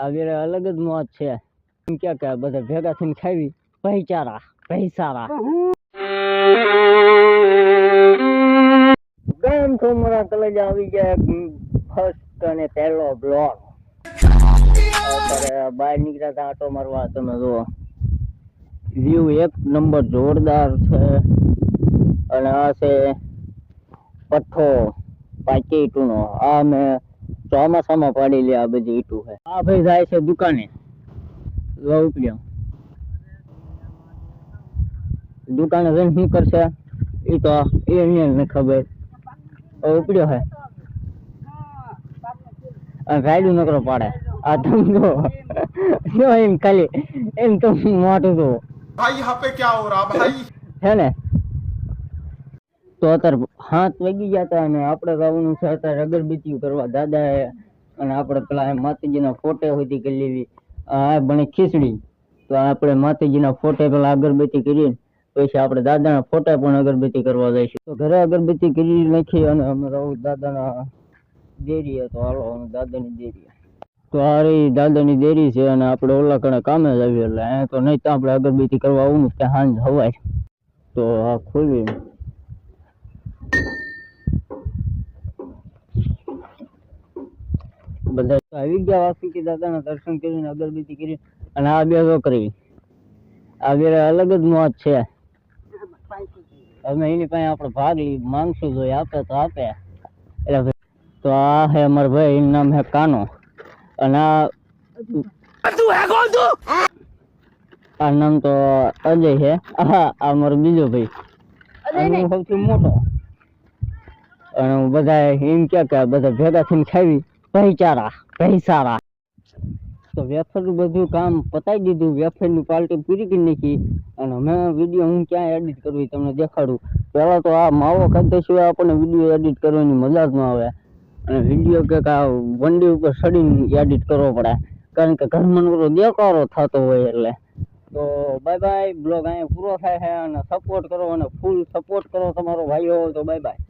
આ વેરે અલગ જ મોત છે. એમ કે કે બધા ભેગા થઈને ખાવી? ભાઈચારા પૈસારા ગામ છો મારા કલેજ આવી ગયા ફર્સ્ટ અને પહેલો બ્લોગ બહાર નીકળ્યા હતા આટો મારવા તમે જુઓ. વ્યૂ એક નંબર જોરદાર છે. અને આ છે પઠ્ઠો પાકી ઈટુનો આ મેં ચોમાસામાં પાડેલી આ બધી ઈટું છે આ ભાઈ જાય છે દુકાને જો ઉપડ્યો દુકાને જઈને શું કરશે એ તો એને ને ખબર હવે ઉપડ્યો છે અને રાયડું નકરો પાડે આ ધંધો જો એમ ખાલી એમ તો મોટું તો भाई यहाँ पे क्या हो रहा भाई છે ને તો અત્યારે હાથ વાગી ગયા હતા અને આપણે જવાનું છે અત્યારે અગરબત્તી કરવા દાદાએ અને આપણે પેલા માતાજીના ફોટે સુધી કરી લેવી આ બને ખીચડી. તો આપણે માતાજીના ફોટે પેલા અગરબત્તી કરી પછી આપણે દાદાના ફોટે પણ અગરબત્તી કરવા જઈશું. તો ઘરે અગરબત્તી કરી નાખી અને અમે રહું દાદાના દેરીએ તો હાલો, અમે દાદાની દેરીએ તો આ રહી દાદાની દેરી છે અને આપણે ઓલા કણે કામે જ આવીએ એટલે અહીંયા તો નહીં તો આપણે અગરબત્તી કરવા આવું ને ત્યાં સાંજ હવાય. તો આ ખોલી બધા તો આવી ગયા વાસુકી દાદાના દર્શન કરીને અગરબત્તી કરી અને આ બે જો કરી આ બે અલગ જ મોજ છે. અમે એની પાસે આપણે ભાગ લઈ માંગશું જોઈએ આપે તો આપે. એટલે તો આ હે અમર ભાઈ એનું નામ હે કાનો. અને આ આ નામ તો અજય છે આ મારો બીજો ભાઈ. સૌથી મોટો. અને હું બધા એમ ક્યાં કે બધા ભેગા થઈને ખાવી ભાઈચારા, ભાઈસારા. તો વેફરનું બધું કામ પતાવી દીધું, વેફરની પાર્ટી પૂરી કરી નાખી. અને અમે વીડિયો હું ક્યાં એડિટ કરવી તમને દેખાડું. પહેલાં તો આ માવો ખાધા સિવાય આપણને વીડિયો એડિટ કરવાની મજા જ ન આવે. અને વીડિયો કે આ વંડી ઉપર સડીને એડિટ કરવો પડે. કારણ કે ઘરમાં બધો દેખાડો થતો હોય એટલે. તો બાય બાય બ્લોગ અહીંયા પૂરો થાય છે. અને સપોર્ટ કરો અને ફૂલ સપોર્ટ કરો તમારો ભાઈઓ. તો બાય બાય